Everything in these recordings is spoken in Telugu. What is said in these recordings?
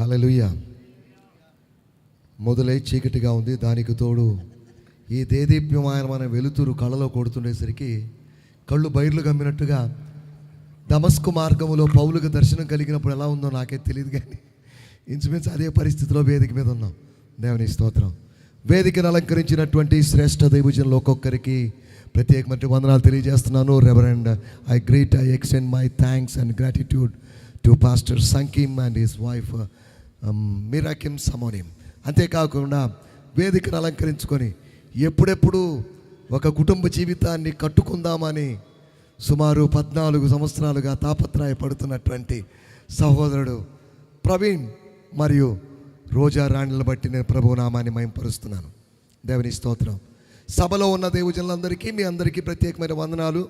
హలలుయ మొదలై చీకటిగా ఉంది దానికి తోడు ఈ దేదీప్యమాయమైన వెలుతురు కళలో కొడుతుండేసరికి కళ్ళు బయర్లు గమ్మినట్టుగా దమస్కు మార్గంలో పౌలుకు దర్శనం కలిగినప్పుడు ఎలా ఉందో నాకే తెలియదు కానీ ఇంచుమించు అదే పరిస్థితిలో వేదిక మీద ఉన్నాం. దేవుని స్తోత్రం. వేదికను అలంకరించినటువంటి శ్రేష్ఠ దైవజనులు ఒక్కొక్కరికి ప్రత్యేకమైన వందనాలు తెలియజేస్తున్నాను. Reverend I greet I extend my thanks and gratitude to pastor Sankim and his wife Um, మీరాక్యం సమోనియం అంతేకాకుండా వేదికను అలంకరించుకొని ఎప్పుడెప్పుడు ఒక కుటుంబ జీవితాన్ని కట్టుకుందామని సుమారు పద్నాలుగు సంవత్సరాలుగా తాపత్రయపడుతున్నటువంటి సహోదరుడు ప్రవీణ్ మరియు రోజా రాణిని బట్టి నేను ప్రభునామాన్ని మయంపరుస్తున్నాను. దేవుని స్తోత్రం. సభలో ఉన్న దేవజనులందరికీ మీ అందరికీ ప్రత్యేకమైన వందనాలు.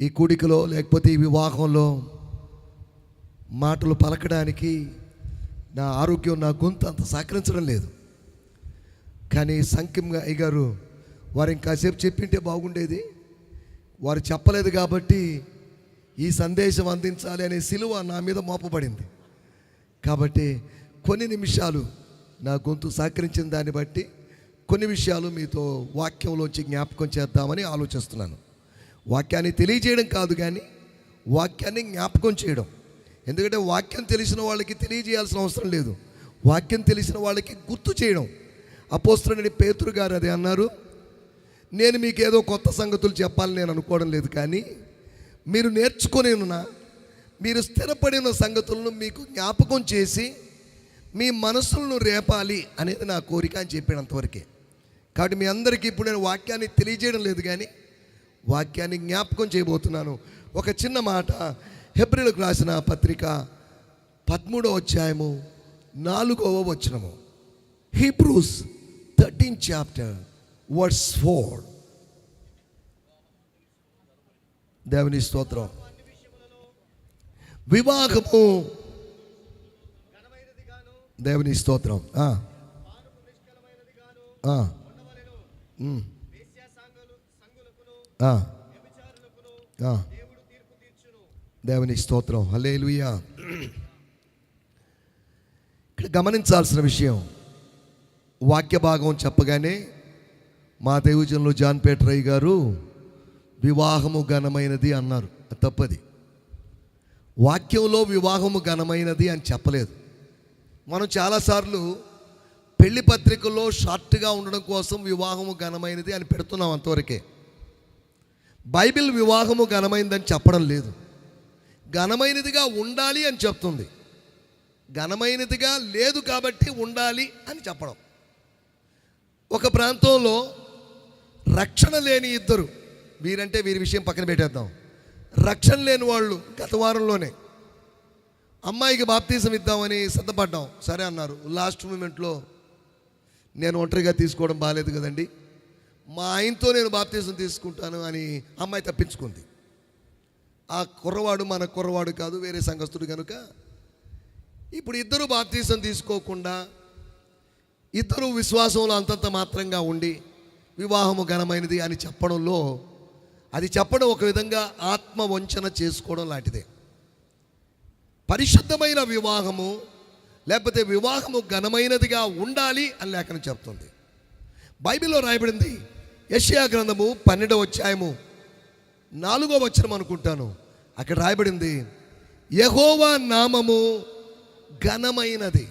ఈ కూడికలో లేకపోతే ఈ వివాహంలో మాటలు పలకడానికి నా ఆరోగ్యం నా గొంతు అంత సహకరించడం లేదు. కానీ సంఖ్యం అయ్యగారు వారు ఇంకాసేపు చెప్పింటే బాగుండేది. వారు చెప్పలేదు కాబట్టి ఈ సందేశం అందించాలి అనే సిలువ నా మీద మోపబడింది. కాబట్టి కొన్ని నిమిషాలు నా గొంతు సహకరించిన దాన్ని బట్టి కొన్ని విషయాలు మీతో వాక్యంలోంచి జ్ఞాపకం చేద్దామని ఆలోచిస్తున్నాను. వాక్యాన్ని తెలియజేయడం కాదు కానీ వాక్యాన్ని జ్ఞాపకం చేయడం. ఎందుకంటే వాక్యం తెలిసిన వాళ్ళకి తెలియజేయాల్సిన అవసరం లేదు. వాక్యం తెలిసిన వాళ్ళకి గుర్తు చేయడం. అపోస్తులని పేతురు గారు అదే అన్నారు. నేను మీకు ఏదో కొత్త సంగతులు చెప్పాలని నేను అనుకోవడం లేదు కానీ మీరు నేర్చుకుని ఉన్న మీరు స్థిరపడిన సంగతులను మీకు జ్ఞాపకం చేసి మీ మనసులను రేపాలి అనేది నా కోరిక అని చెప్పినంతవరకే కాబట్టి మీ అందరికీ ఇప్పుడు నేను వాక్యాన్ని తెలియజేయడం లేదు కానీ వాక్యాన్ని జ్ఞాపకం చేయబోతున్నాను. ఒక చిన్న మాట. హెబ్రిలకు రాసిన పత్రిక పదమూడవ అధ్యాయము నాలుగవ వచనము. Hebrews thirteen chapter words four. దేవుని స్తోత్రం. వివాహము దేవుని స్తోత్రం. ఆ. దేవుని స్తోత్రం. హలేలుయా ఇక్కడ గమనించాల్సిన విషయం వాక్య భాగం చెప్పగానే మా దేవజనులు జాన్ పేట్రయ్య గారు వివాహము ఘనమైనది అన్నారు. తప్పది. వాక్యంలో వివాహము ఘనమైనది అని చెప్పలేదు. మనం చాలాసార్లు పెళ్ళి పత్రికల్లో షార్ట్గా ఉండడం కోసం వివాహము ఘనమైనది అని పెడుతున్నాం అంతవరకే. బైబిల్ వివాహము ఘనమైందని చెప్పడం లేదు. ఘనమైనదిగా ఉండాలి అని చెప్తుంది. ఘనమైనదిగా లేదు కాబట్టి ఉండాలి అని చెప్పడం. ఒక ప్రాంతంలో రక్షణ లేని ఇద్దరు వీరంటే వీరి విషయం పక్కన పెట్టేద్దాం. రక్షణ లేని వాళ్ళు గత వారంలోనే అమ్మాయికి బాప్తీసం ఇద్దామని సిద్ధపడ్డాం. సరే అన్నారు. లాస్ట్ మూమెంట్లో నేను ఒంటరిగా తీసుకోవడం బాగాలేదు కదండి. మా ఆయనతో నేను బాప్తీసం తీసుకుంటాను అని అమ్మాయి తప్పించుకుంది. ఆ కుర్రవాడు మన కుర్రవాడు కాదు వేరే సంఘస్థుడు కనుక. ఇప్పుడు ఇద్దరు బాప్తీసం తీసుకోకుండా ఇద్దరు విశ్వాసంలో అంతంత మాత్రంగా ఉండి వివాహము ఘనమైనది అని చెప్పడంలో అది చెప్పడం ఒక విధంగా ఆత్మ వంచన చేసుకోవడం లాంటిదే. పరిశుద్ధమైన వివాహము లేకపోతే వివాహము ఘనమైనదిగా ఉండాలి అని లేఖనం చెప్తుంది. బైబిల్లో రాయబడింది యెషయా గ్రంథము పన్నెండవ అధ్యాయము నాలుగో వచనం అనుకుంటాను. అక్కడ రాయబడింది యహోవా నామము ఘనమైనది.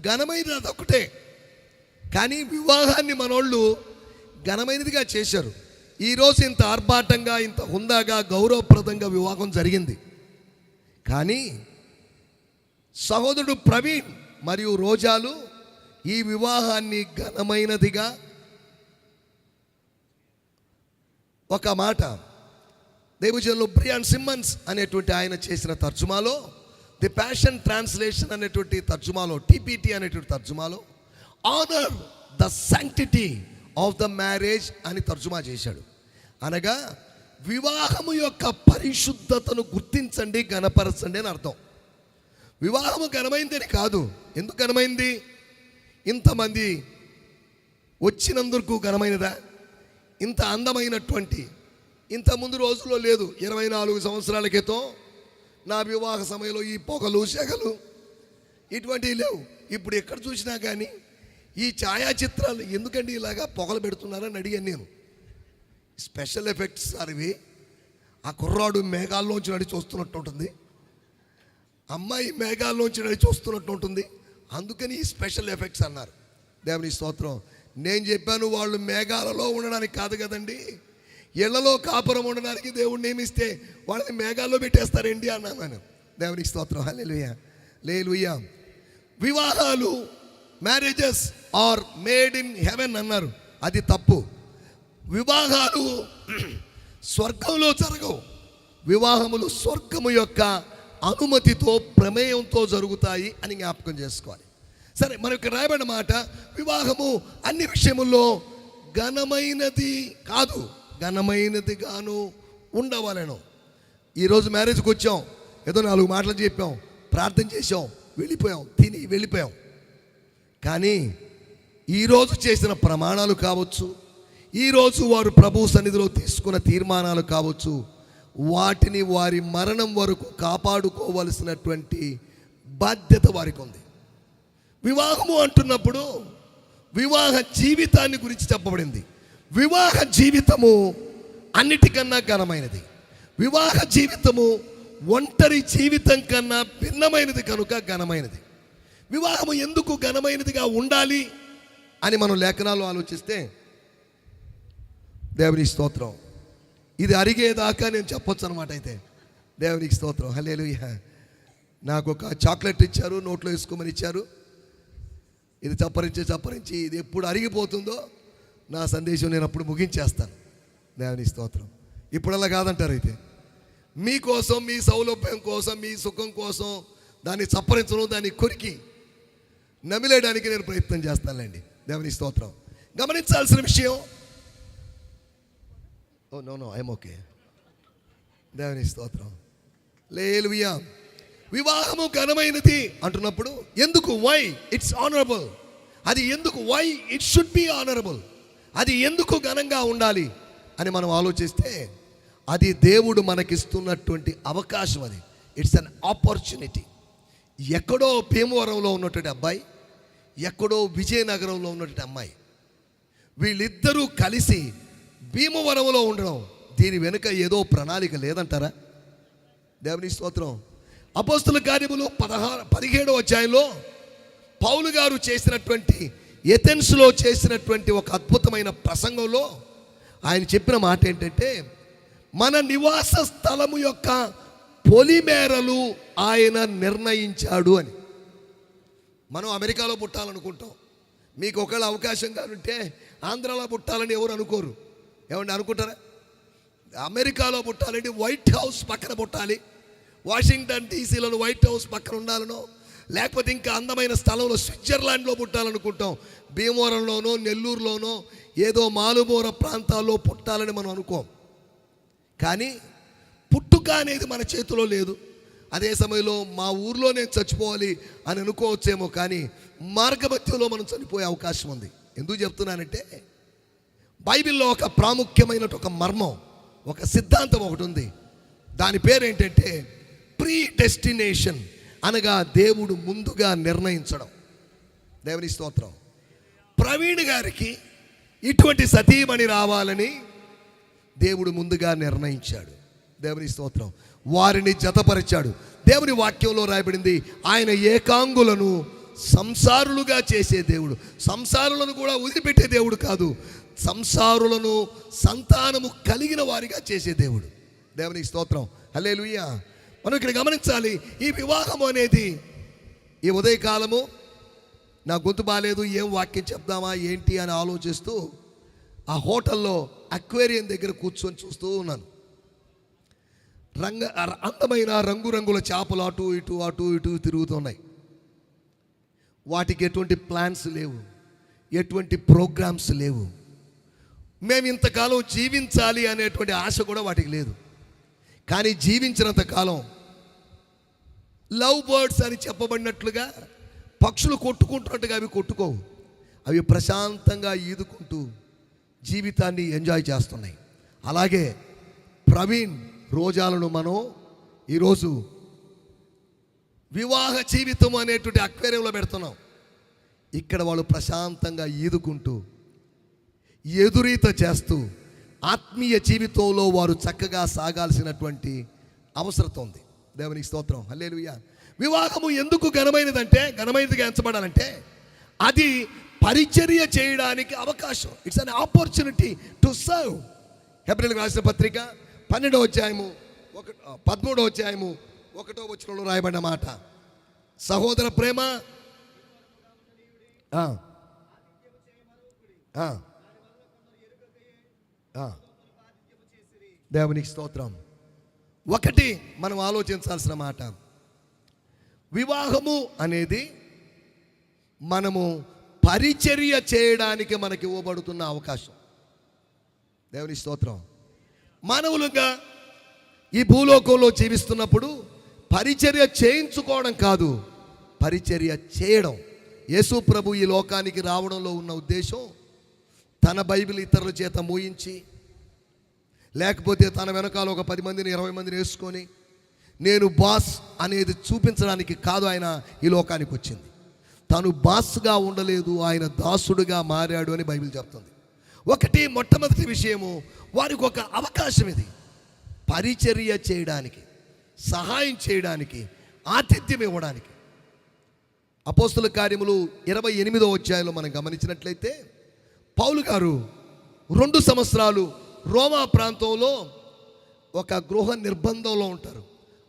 ఘనమైనది ఒకటే కానీ వివాహాన్ని మనోళ్ళు ఘనమైనదిగా చేశారు. ఈరోజు ఇంత ఆర్భాటంగా ఇంత హుందాగా గౌరవప్రదంగా వివాహం జరిగింది. కానీ సహోదరుడు ప్రవీణ్ మరియు రోజాలు ఈ వివాహాన్ని ఘనమైనదిగా ఒక మాట దేవజనులు బ్రియాన్ సిమ్మన్స్ అనేటువంటి ఆయన చేసిన తర్జుమాలో ది ప్యాషన్ ట్రాన్స్లేషన్ అనేటువంటి తర్జుమాలో టీపీటీ అనేటువంటి తర్జుమాలో honour the sanctity of the marriage అని తర్జుమా చేశాడు. అనగా వివాహము యొక్క పరిశుద్ధతను గుర్తించండి గణపరచండి అని అర్థం. వివాహము ఘనమైందని కాదు. ఎందుకు ఘనమైంది? ఇంతమంది వచ్చినందుకు ఘనమైనదా? ఇంత అందమైనటువంటి ఇంత ముందు రోజుల్లో లేదు. ఇరవై నాలుగు సంవత్సరాల క్రితం నా వివాహ సమయంలో ఈ పొగలు సెగలు ఇటువంటివి లేవు. ఇప్పుడు ఎక్కడ చూసినా కానీ ఈ ఛాయాచిత్రాలు ఎందుకండి ఇలాగా పొగలు పెడుతున్నారని అడిగాను నేను. స్పెషల్ ఎఫెక్ట్స్ సార్ ఇవి ఆ కుర్రాడు మేఘాల్లోంచి నడి చూస్తున్నట్టు ఉంటుంది. అమ్మాయి మేఘాల్లోంచి నడి చూస్తున్నట్టు ఉంటుంది. అందుకని ఈ స్పెషల్ ఎఫెక్ట్స్ అన్నారు. దేవుని స్తోత్రం. నేను చెప్పాను వాళ్ళు మేఘాలలో ఉండడానికి కాదు కదండీ. ఇళ్ళలో కాపురం ఉండడానికి దేవుడు నియమిస్తే వాళ్ళని మేఘాల్లో పెట్టేస్తారండి అన్నాను నేను. దేవునికి స్తోత్రం. హల్లెలూయా. లేలుయా వివాహాలు marriages are made in heaven అన్నారు. అది తప్పు. వివాహాలు స్వర్గంలో జరగవు. వివాహములు స్వర్గము యొక్క అనుమతితో ప్రమేయంతో జరుగుతాయి అని జ్ఞాపకం చేసుకోవాలి. సరే మనకు ఇక్కడ రాయబడిన మాట వివాహము అన్ని విషయముల్లో ఘనమైనది కాదు. ఘనమైనది గాను ఉండవలను. ఈరోజు మ్యారేజ్కి వచ్చాం. ఏదో నాలుగు మాటలు చెప్పాం. ప్రార్థన చేసాం వెళ్ళిపోయాం. తిని వెళ్ళిపోయాం. కానీ ఈరోజు చేసిన ప్రమాణాలు కావచ్చు ఈరోజు వారు ప్రభు సన్నిధిలో తీసుకున్న తీర్మానాలు కావచ్చు వాటిని వారి మరణం వరకు కాపాడుకోవలసినటువంటి బాధ్యత వారికి ఉంది. వివాహము అంటున్నప్పుడు వివాహ జీవితాన్ని గురించి చెప్పబడింది. వివాహ జీవితము అన్నిటికన్నా ఘనమైనది. వివాహ జీవితము ఒంటరి జీవితం కన్నా భిన్నమైనది కనుక ఘనమైనది. వివాహము ఎందుకు ఘనమైనదిగా ఉండాలి అని మనం లేఖనాలు ఆలోచిస్తే దేవుని స్తోత్రం. ఇది అరిగేదాకా నేను చెప్పొచ్చు అనమాట అయితే. దేవునికి స్తోత్రం. హలేలు నాకు ఒక చాక్లెట్ ఇచ్చారు నోట్లో వేసుకోమని ఇచ్చారు. ఇది చప్పరించి చప్పరించి ఇది ఎప్పుడు అరిగిపోతుందో నా సందేశం నేను అప్పుడు ముగించేస్తాను. దేవుని స్తోత్రం. ఇప్పుడల్లా కాదంటారు అయితే. మీకోసం మీ సౌలభ్యం కోసం మీ సుఖం కోసం దాన్ని చప్పరించడం దాన్ని కొరికి నమిలేయడానికి నేను ప్రయత్నం చేస్తానులేండి. దేవుని స్తోత్రం. గమనించాల్సిన విషయం oh no no I'm okay. దేవుని స్తోత్రం. లేలుయా. వివాహము ఘనమైనది అంటున్నప్పుడు ఎందుకు? వై ఇట్స్ ఆనరబుల్ అది ఎందుకు? Why it should be honourable అది ఎందుకు ఘనంగా ఉండాలి అని మనం ఆలోచిస్తే అది దేవుడు మనకిస్తున్నటువంటి అవకాశం అది. ఇట్స్ అన్ ఆపర్చునిటీ ఎక్కడో భీమవరంలో ఉన్నటువంటి అబ్బాయి ఎక్కడో విజయనగరంలో ఉన్నటువంటి అమ్మాయి వీళ్ళిద్దరూ కలిసి భీమవరంలో ఉండడం దీని వెనుక ఏదో ప్రణాళిక లేదంటారా? దేవుని స్తోత్రం. అపోస్తుల కార్యములు పదహారు పదిహేడో అధ్యాయంలో పౌలు గారు చేసినటువంటి ఎథెన్స్లో చేసినటువంటి ఒక అద్భుతమైన ప్రసంగంలో ఆయన చెప్పిన మాట ఏంటంటే మన నివాస స్థలము యొక్క పొలిమేరలు ఆయన నిర్ణయించాడు అని. మనం అమెరికాలో పుట్టాలనుకుంటాం. మీకు ఒకవేళ అవకాశం కానుంటే ఆంధ్రాలో పుట్టాలని ఎవరు అనుకోరు. ఏమండి అనుకుంటారా? అమెరికాలో పుట్టాలంటే వైట్ హౌస్ పక్కన పుట్టాలి. వాషింగ్టన్ డీసీలో వైట్ హౌస్ పక్కన ఉండాలనో లేకపోతే ఇంకా అందమైన స్థలంలో స్విట్జర్లాండ్లో పుట్టాలనుకుంటాం. భీమవరంలోనో నెల్లూరులోనో ఏదో మాలుమూర ప్రాంతాల్లో పుట్టాలని మనం అనుకోం. కానీ పుట్టుక అనేది మన చేతిలో లేదు. అదే సమయంలో మా ఊర్లో నేను చచ్చిపోవాలి అని అనుకోవచ్చేమో కానీ మార్గమధ్యంలో మనం చనిపోయే అవకాశం ఉంది. ఎందుకు చెప్తున్నానంటే బైబిల్లో ఒక ప్రాముఖ్యమైన ఒక మర్మం ఒక సిద్ధాంతం ఒకటి ఉంది. దాని పేరు ఏంటంటే ప్రీ డెస్టినేషన్ అనగా దేవుడు ముందుగా నిర్ణయించడం. దేవుని స్తోత్రం. ప్రవీణ్ గారికి ఇటువంటి సతీమణి రావాలని దేవుడు ముందుగా నిర్ణయించాడు. దేవుని స్తోత్రం. వారిని జతపరిచాడు. దేవుని వాక్యంలో రాయబడింది ఆయన ఏకాంగులను సంసారులుగా చేసే దేవుడు. సంసారులను కూడా వదిలిపెట్టే దేవుడు కాదు సంసారులను సంతానము కలిగిన వారిగా చేసే దేవుడు. దేవునికి స్తోత్రం. హలే మనం ఇక్కడ గమనించాలి ఈ వివాహము అనేది ఈ ఉదయకాలము నా గొంతు బాగాలేదు ఏం వాక్యం చెప్దామా ఏంటి అని ఆలోచిస్తూ ఆ హోటల్లో అక్వేరియం దగ్గర కూర్చొని చూస్తూ ఉన్నాను. రంగ అందమైన రంగురంగుల చేపలు అటు ఇటు అటు ఇటు తిరుగుతున్నాయి. వాటికి ఎటువంటి ప్లాన్స్ లేవు ఎటువంటి ప్రోగ్రామ్స్ లేవు. మేము ఇంతకాలం జీవించాలి అనేటువంటి ఆశ కూడా వాటికి లేదు. కానీ జీవించినంత కాలం లవ్ బర్డ్స్ అని చెప్పబడినట్లుగా పక్షులు కొట్టుకుంటున్నట్టుగా అవి కొట్టుకోవు. అవి ప్రశాంతంగా ఈదుకుంటూ జీవితాన్ని ఎంజాయ్ చేస్తున్నాయి. అలాగే ప్రవీణ్ రోజాలను మనం ఈరోజు వివాహ జీవితం అనేటువంటి అక్వేరియంలో పెడుతున్నాం. ఇక్కడ వాళ్ళు ప్రశాంతంగా ఈదుకుంటూ ఎదురీత చేస్తూ ఆత్మీయ జీవితంలో వారు చక్కగా సాగాల్సినటువంటి అవసరత ఉంది. దేవునికి స్తోత్రం. హల్లేలుయ్య వివాహము ఎందుకు ఘనమైనదంటే ఘనమైనదిగా ఎంచబడాలంటే అది పరిచర్య చేయడానికి అవకాశం. It's an opportunity to serve హెబ్రిల్ రాసిన పత్రిక పన్నెండవ అధ్యాయము ఒక పదమూడవ అధ్యాయము ఒకటో వచనంలో రాయబడిన మాట. సహోదర ప్రేమ దేవునికి స్తోత్రం. ఒకటి మనం ఆలోచించాల్సిన మాట. వివాహము అనేది మనము పరిచర్య చేయడానికి మనకి ఇవ్వబడుతున్న అవకాశం. దేవుని స్తోత్రం. మానవులుగా ఈ భూలోకంలో జీవిస్తున్నప్పుడు పరిచర్య చేయించుకోవడం కాదు పరిచర్య చేయడం. యేసు ప్రభు ఈ లోకానికి రావడంలో ఉన్న ఉద్దేశం తన బైబిల్ ఇతరుల చేత మూయించి లేకపోతే తన వెనకాల ఒక పది మందిని ఇరవై మందిని వేసుకొని నేను బాస్ అనేది చూపించడానికి కాదు ఆయన ఈ లోకానికి వచ్చింది. తను బాస్గా ఉండలేదు ఆయన దాసుడుగా మారాడు అని బైబిల్ చెప్తుంది. ఒకటి మొట్టమొదటి విషయము వారికి ఒక అవకాశం ఇది. పరిచర్య చేయడానికి సహాయం చేయడానికి ఆతిథ్యం ఇవ్వడానికి. అపోస్తుల కార్యములు ఇరవై ఎనిమిదో అధ్యాయంలో మనం గమనించినట్లయితే పౌలు గారు రెండు సంవత్సరాలు రోమా ప్రాంతంలో ఒక గృహ నిర్బంధంలో ఉంటారు.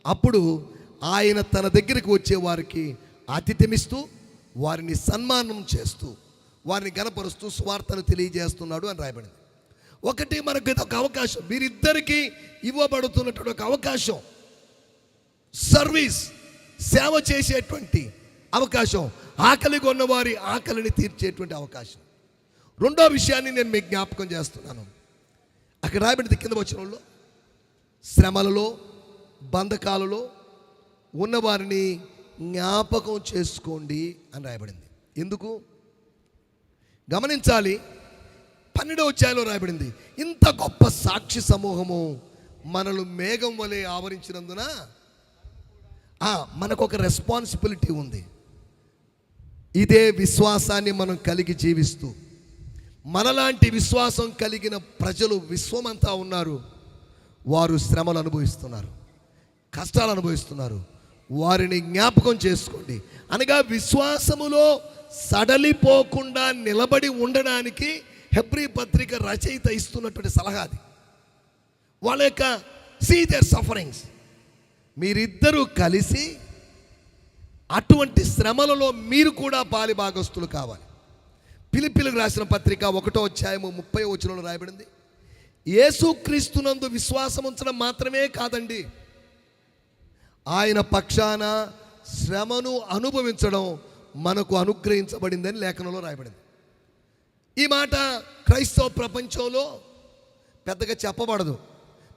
అప్పుడు ఆయన తన దగ్గరికి వచ్చే వారికి ఆతిథ్యమిస్తూ వారిని సన్మానం చేస్తూ వారిని గనపరుస్తూ స్వార్థను తెలియజేస్తున్నాడు అని రాయబడింది. ఒకటి మనకు ఇది ఒక అవకాశం. మీరిద్దరికీ ఇవ్వబడుతున్నటువంటి ఒక అవకాశం. సర్వీస్ సేవ చేసేటువంటి అవకాశం. ఆకలి కొన్నవారి ఆకలిని తీర్చేటువంటి అవకాశం. రెండో విషయాన్ని నేను మీకు జ్ఞాపకం చేస్తున్నాను. అక్కడ రాయబడింది కింద వచనంలో. శ్రమలలో బంధకాలలో ఉన్నవారిని జ్ఞాపకం చేసుకోండి అని రాయబడింది. ఎందుకు? గమనించాలి పన్నెండవ అధ్యాయంలో రాయబడింది. ఇంత గొప్ప సాక్షి సమూహము మనలు మేఘం వలె ఆవరించినందున ఆ, మనకు ఒక రెస్పాన్సిబిలిటీ ఉంది. ఇదే విశ్వాసాన్ని మనం కలిగి జీవిస్తూ మనలాంటి విశ్వాసం కలిగిన ప్రజలు విశ్వమంతా ఉన్నారు. వారు శ్రమలు అనుభవిస్తున్నారు. కష్టాలు అనుభవిస్తున్నారు. వారిని జ్ఞాపకం చేసుకోండి. అనగా విశ్వాసములో సడలిపోకుండా నిలబడి ఉండడానికి హెబ్రీ పత్రిక రచయిత ఇస్తున్నటువంటి సలహా అది. వాళ్ళ యొక్క సీ దర్ సఫరింగ్స్. మీరిద్దరూ కలిసి అటువంటి శ్రమలలో మీరు కూడా పాలి భాగస్తులు కావాలి. పిలిపిలకు రాసిన పత్రిక ఒకటో అధ్యాయము ముప్పై వచనంలో రాయబడింది. యేసుక్రీస్తునందు విశ్వాసం ఉంచడం మాత్రమే కాదండి. ఆయన పక్షాన శ్రమను అనుభవించడం మనకు అనుగ్రహించబడిందని లేఖనంలో రాయబడింది. ఈ మాట క్రైస్తవ ప్రపంచంలో పెద్దగా చెప్పబడదు.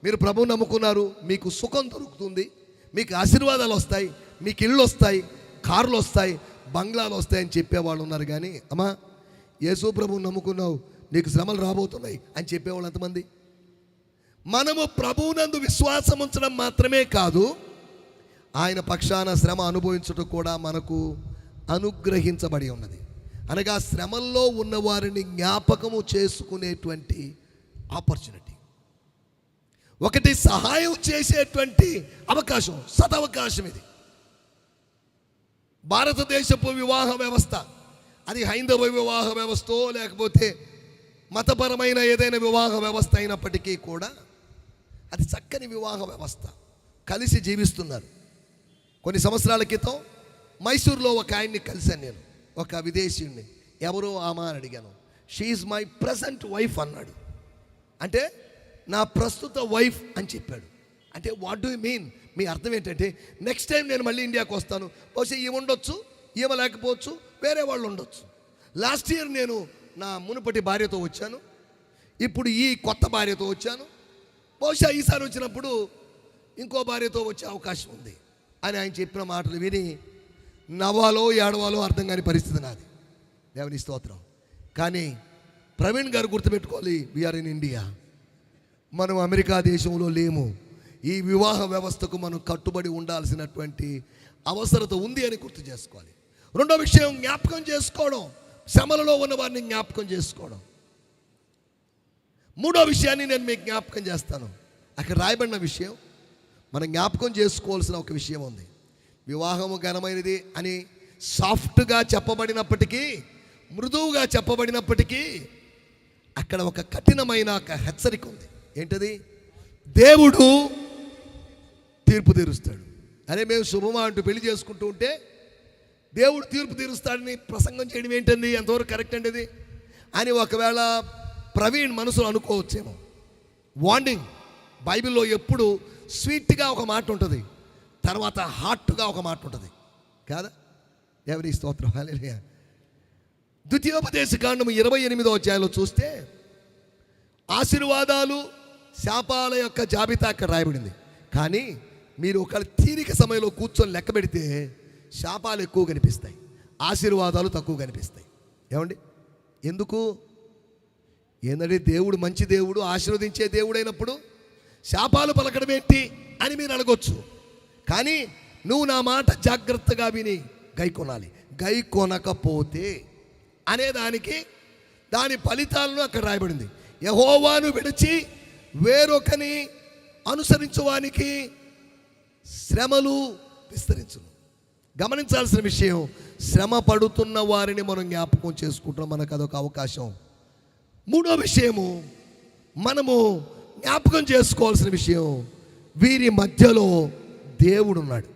మీరు ప్రభు నమ్ముకున్నారు మీకు సుఖం దొరుకుతుంది మీకు ఆశీర్వాదాలు వస్తాయి మీకు ఇళ్ళు వస్తాయి కార్లు వస్తాయి బంగ్లాలు వస్తాయని చెప్పేవాళ్ళు ఉన్నారు కానీ అమ్మా యేసు ప్రభువు నమ్ముకున్నావు నీకు శ్రమలు రాబోతున్నాయి అని చెప్పేవాళ్ళు ఎంతమంది? మనము ప్రభువునందు విశ్వాసం ఉంచడం మాత్రమే కాదు ఆయన పక్షాన శ్రమ అనుభవించడం కూడా మనకు అనుగ్రహించబడి ఉన్నది. అనగా శ్రమల్లో ఉన్న వారిని జ్ఞాపకము చేసుకునేటువంటి ఆపర్చునిటీ ఒకటి సహాయం చేసేటువంటి అవకాశం సదవకాశం ఇది. భారతదేశపు వివాహ వ్యవస్థ అది హైందవ వివాహ వ్యవస్థో లేకపోతే మతపరమైన ఏదైనా వివాహ వ్యవస్థ అయినప్పటికీ కూడా అది చక్కని వివాహ వ్యవస్థ. కలిసి జీవిస్తున్నారు. కొన్ని సంవత్సరాల క్రితం మైసూర్లో ఒక ఆయన్ని కలిశాను నేను. ఒక విదేశీయుడిని ఎవరో ఆమె అని అడిగాను. షీఈ్ మై ప్రజెంట్ వైఫ్ అన్నాడు. అంటే నా ప్రస్తుత వైఫ్ అని చెప్పాడు. అంటే వాట్ డూ మీన్ మీ అర్థం ఏంటంటే నెక్స్ట్ టైం నేను మళ్ళీ ఇండియాకి వస్తాను. బహుశా ఈమె ఉండొచ్చు ఈమె లేకపోవచ్చు వేరే వాళ్ళు ఉండొచ్చు. లాస్ట్ ఇయర్ నేను నా మునుపటి భార్యతో వచ్చాను. ఇప్పుడు ఈ కొత్త భార్యతో వచ్చాను. బహుశా ఈసారి వచ్చినప్పుడు ఇంకో భార్యతో వచ్చే అవకాశం ఉంది అని ఆయన చెప్పిన మాటలు విని నవ్వాలో ఏడవాలో అర్థం కాని పరిస్థితి నాది. దేవుని స్తోత్రం. కానీ ప్రవీణ్ గారు గుర్తుపెట్టుకోవాలి వీఆర్ ఇన్ ఇండియా మనం అమెరికా దేశంలో లేము. ఈ వివాహ వ్యవస్థకు మనం కట్టుబడి ఉండాల్సినటువంటి అవసరత ఉంది అని గుర్తు చేసుకోవాలి. రెండో విషయం జ్ఞాపకం చేసుకోవడం. శ్రమలలో ఉన్న వారిని జ్ఞాపకం చేసుకోవడం. మూడో విషయాన్ని నేను మీకు జ్ఞాపకం చేస్తాను. అక్కడ రాయబడిన విషయం మనం జ్ఞాపకం చేసుకోవాల్సిన ఒక విషయం ఉంది. వివాహము ఘనమైనది అని సాఫ్ట్గా చెప్పబడినప్పటికీ మృదువుగా చెప్పబడినప్పటికీ అక్కడ ఒక కఠినమైన ఒక హెచ్చరిక ఉంది. ఏంటది? దేవుడు తీర్పు తీరుస్తాడు. అరే మేము శుభమా అంటూ పెళ్ళి చేసుకుంటూ ఉంటే దేవుడు తీర్పు తీరుస్తాడని ప్రసంగం చేయడం ఏంటండి? ఎంతవరకు కరెక్ట్ అండి ఇది? అని ఒకవేళ ప్రవీణ్ మనసులో అనుకోవచ్చేమో. వాండింగ్ బైబిల్లో ఎప్పుడు స్వీట్గా ఒక మాట ఉంటుంది తర్వాత హార్ట్గా ఒక మాట ఉంటుంది. కాదా? ఎవరి స్తోత్రం. హల్లెలూయా. ద్వితీయోపదేశ కాండము ఇరవై ఎనిమిదో అధ్యాయంలో చూస్తే ఆశీర్వాదాలు శాపాల యొక్క జాబితా అక్కడ రాయబడింది. కానీ మీరు ఒక తీరిక సమయంలో కూర్చొని లెక్క పెడితే శాపాలు ఎక్కువ కనిపిస్తాయి. ఆశీర్వాదాలు తక్కువ కనిపిస్తాయి. ఏమండి? ఎందుకు? ఏంటంటే దేవుడు మంచి దేవుడు ఆశీర్వదించే దేవుడైనప్పుడు శాపాలు పలకడం ఏంటి అని మీరు అడగొచ్చు. కానీ నువ్వు నా మాట జాగ్రత్తగా విని గై కొనాలి. గై కొనకపోతే అనేదానికి దాని ఫలితాలను అక్కడ రాయబడింది. యహోవాను విడిచి వేరొకని అనుసరించువానికి శ్రమలు విస్తరించును. గమనించాల్సిన విషయం శ్రమ పడుతున్న వారిని మనం జ్ఞాపకం చేసుకుంటాం మనకు అదొక అవకాశం. మూడో విషయము మనము జ్ఞాపకం చేసుకోవాల్సిన విషయం వీరి మధ్యలో దేవుడు ఉన్నాడు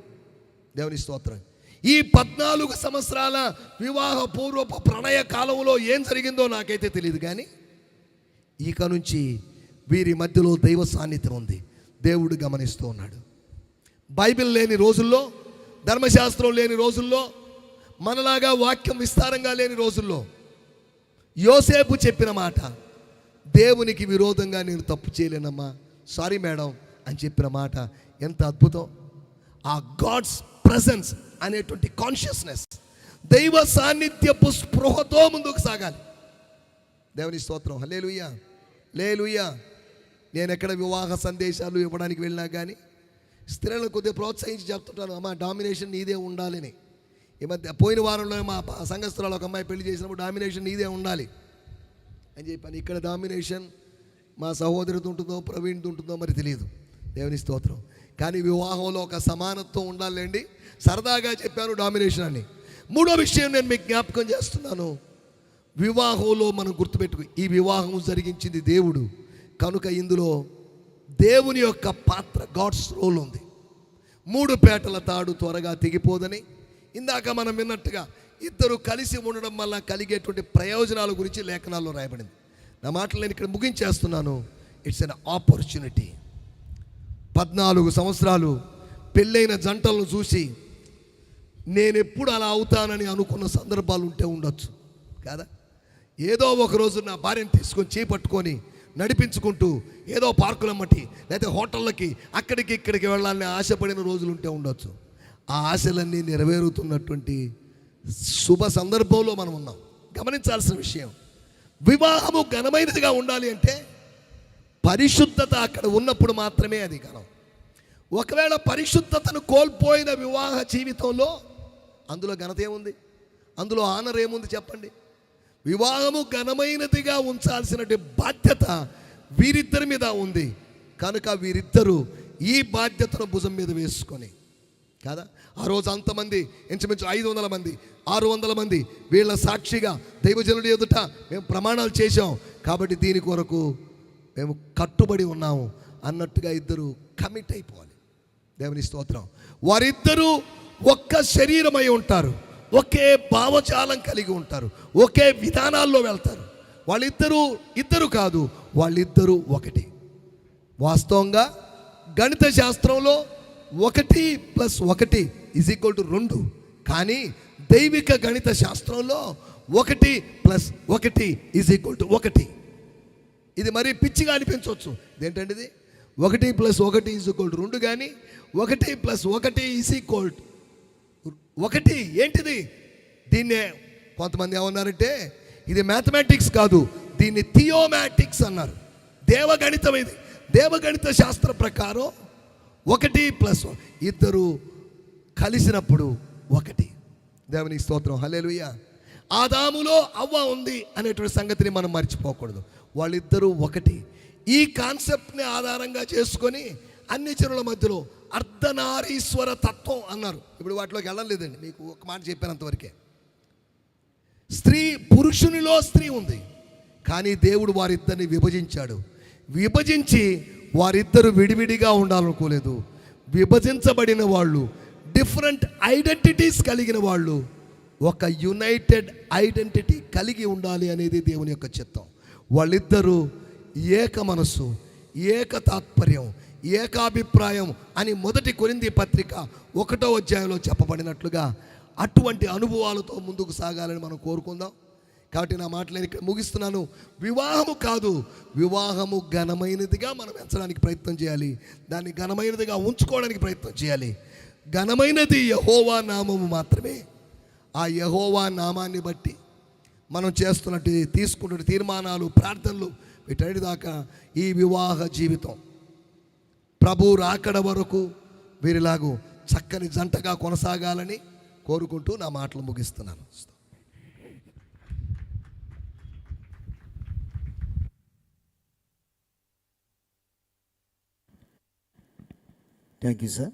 దేవుని స్తోత్రం. ఈ పద్నాలుగు సంవత్సరాల వివాహ పూర్వపు ప్రణయ కాలంలో ఏం జరిగిందో నాకైతే తెలియదు కానీ ఇక నుంచి వీరి మధ్యలో దైవ సాన్నిధ్యం ఉంది. దేవుడు గమనిస్తూ ఉన్నాడు. బైబిల్ లేని రోజుల్లో ధర్మశాస్త్రం లేని రోజుల్లో మనలాగా వాక్యం విస్తారంగా లేని రోజుల్లో యోసేపు చెప్పిన మాట దేవునికి విరోధంగా నేను తప్పు చేయలేనమ్మా సారీ మేడం అని చెప్పిన మాట. ఎంత అద్భుతం! ఆ గాడ్స్ ప్రజెన్స్ అనేటువంటి కాన్షియస్నెస్ దైవ సాన్నిధ్యపు స్పృహతో ముందుకు సాగాలి. దేవుని స్తోత్రం. లేలుయ్యా లేలుయ్యా నేను ఎక్కడ వివాహ సందేశాలు ఇవ్వడానికి వెళ్ళినా కానీ స్త్రీలను కొద్దిగా ప్రోత్సహించి చెప్తుంటాను అమ్మ డామినేషన్ నీదే ఉండాలని. ఈ మధ్య పోయిన వారంలో మా ప- సంఘస్థురాలు ఒక అమ్మాయి పెళ్ళి చేసినప్పుడు డామినేషన్ నీదే ఉండాలి. అని చెప్పాను ఇక్కడ డామినేషన్ మా సహోదరితో ఉంటుందో ప్రవీణ్తో ఉంటుందో మరి తెలియదు. దేవుని స్తోత్రం. కానీ వివాహంలో ఒక సమానత్వం ఉండాలండి. సరదాగా చెప్పాను డామినేషన్ అని. మూడో విషయం నేను మీకు జ్ఞాపకం చేస్తున్నాను. వివాహంలో మనం గుర్తుపెట్టుకు ఈ వివాహం జరిగించింది దేవుడు. కనుక ఇందులో దేవుని యొక్క పాత్ర గాడ్స్ రోల్ ఉంది. మూడు పేటల తాడు త్వరగా తెగిపోదని ఇందాక మనం విన్నట్టుగా ఇద్దరు కలిసి ఉండడం వల్ల కలిగేటువంటి ప్రయోజనాల గురించి లేఖనాల్లో రాయబడింది. నా మాటలు నేను ఇక్కడ ముగించేస్తున్నాను. ఇట్స్ అన్ ఆపర్చునిటీ పద్నాలుగు సంవత్సరాలు పెళ్ళైన జంటలను చూసి నేను ఎప్పుడు అలా అవుతానని అనుకున్న సందర్భాలు ఉంటే ఉండొచ్చు. కదా? ఏదో ఒక రోజు నా భార్యను తీసుకొని చేపట్టుకొని నడిపించుకుంటూ ఏదో పార్కులమ్మటి లేకపోతే హోటళ్ళకి అక్కడికి ఇక్కడికి వెళ్ళాలని ఆశపడిన రోజులు ఉంటే ఉండొచ్చు. ఆ ఆశలన్నీ నెరవేరుతున్నటువంటి శుభ సందర్భంలో మనం ఉన్నాం. గమనించాల్సిన విషయం వివాహము ఘనమైనదిగా ఉండాలి అంటే పరిశుద్ధత అక్కడ ఉన్నప్పుడు మాత్రమే అది ఘనం. ఒకవేళ పరిశుద్ధతను కోల్పోయిన వివాహ జీవితంలో అందులో ఘనత ఏముంది? అందులో ఆనర్ ఏముంది చెప్పండి? వివాహము ఘనమైనదిగా ఉంచాల్సినటువంటి బాధ్యత వీరిద్దరి మీద ఉంది. కనుక వీరిద్దరూ ఈ బాధ్యతను భుజం మీద వేసుకొని కదా? ఆ రోజు అంతమంది ఇంచుమించు ఐదు వందల మంది ఆరు వందల మంది వీళ్ళ సాక్షిగా దైవజనుడి ఎదుట మేము ప్రమాణాలు చేశాం. కాబట్టి దీని కొరకు మేము కట్టుబడి ఉన్నాము అన్నట్టుగా ఇద్దరు కమిట్ అయిపోవాలి. దేవుని స్తోత్రం. వారిద్దరూ ఒక్క శరీరమై ఉంటారు. ఒకే భావజాలం కలిగి ఉంటారు ఒకే విధానాల్లో వెళ్తారు. వాళ్ళిద్దరూ ఇద్దరు కాదు వాళ్ళిద్దరూ ఒకటి. వాస్తవంగా గణిత శాస్త్రంలో ఒకటి ప్లస్ ఒకటి ఈజ్ ఈక్వల్ టు రెండు. కానీ దైవిక గణిత శాస్త్రంలో ఒకటి ప్లస్ ఒకటి ఈజ్ ఈక్వల్ టు ఒకటి. ఇది మరీ పిచ్చిగా అనిపించవచ్చు. ఇదేంటండి ఇది? ఒకటి ప్లస్ ఒకటి ఈజ్ ఈక్వల్ టు రెండు కానీ ఒకటి ప్లస్ ఒకటి ఈజ్ ఈక్వల్ టు ఒకటి ఏంటిది? దీన్నే కొంతమంది ఏమన్నారంటే ఇది మ్యాథమెటిక్స్ కాదు దీన్ని థియోమాటిక్స్ అన్నారు. దేవగణితం ఇది. దేవగణిత శాస్త్ర ప్రకారం ఒకటి ప్లస్ ఇద్దరు కలిసినప్పుడు ఒకటి. దేవుని స్తోత్రం. హలేలుయ్య ఆదాములో అవ్వ ఉంది అనేటువంటి సంగతిని మనం మర్చిపోకూడదు. వాళ్ళిద్దరూ ఒకటి. ఈ కాన్సెప్ట్ని ఆధారంగా చేసుకొని అన్ని చెరువుల మధ్యలో అర్ధనారీశ్వర తత్వం అన్నారు. ఇప్పుడు వాటిలోకి వెళ్ళలేదండి మీకు ఒక మాట చెప్పానంతవరకే స్త్రీ పురుషునిలో స్త్రీ ఉంది. కానీ దేవుడు వారిద్దరిని విభజించాడు. విభజించి వారిద్దరు విడివిడిగా ఉండాలనుకోలేదు. విభజించబడిన వాళ్ళు డిఫరెంట్ ఐడెంటిటీస్ కలిగిన వాళ్ళు ఒక యునైటెడ్ ఐడెంటిటీ కలిగి ఉండాలి అనేది దేవుని యొక్క చిత్తం. వాళ్ళిద్దరూ ఏక మనస్సు ఏక తాత్పర్యం ఏకాభిప్రాయం అని మొదటి కొరింది పత్రిక ఒకటో అధ్యాయంలో చెప్పబడినట్లుగా అటువంటి అనుభవాలతో ముందుకు సాగాలని మనం కోరుకుందాం. కాబట్టి నా మాటలు నేను ఇక్కడ ముగిస్తున్నాను. వివాహము కాదు వివాహము ఘనమైనదిగా మనం ఎంచడానికి ప్రయత్నం చేయాలి. దాన్ని ఘనమైనదిగా ఉంచుకోవడానికి ప్రయత్నం చేయాలి. ఘనమైనది యహోవా నామము మాత్రమే. ఆ యహోవా నామాన్ని బట్టి మనం చేస్తున్నట్టు తీసుకున్న తీర్మానాలు ప్రార్థనలు వీటన్నిటి దాకా ఈ వివాహ జీవితం. ప్రభు రాకడ వరకు వీరిలాగు చక్కని జంటగా కొనసాగాలని కోరుకుంటూ నా మాటలు ముగిస్తున్నాను. Thank you sir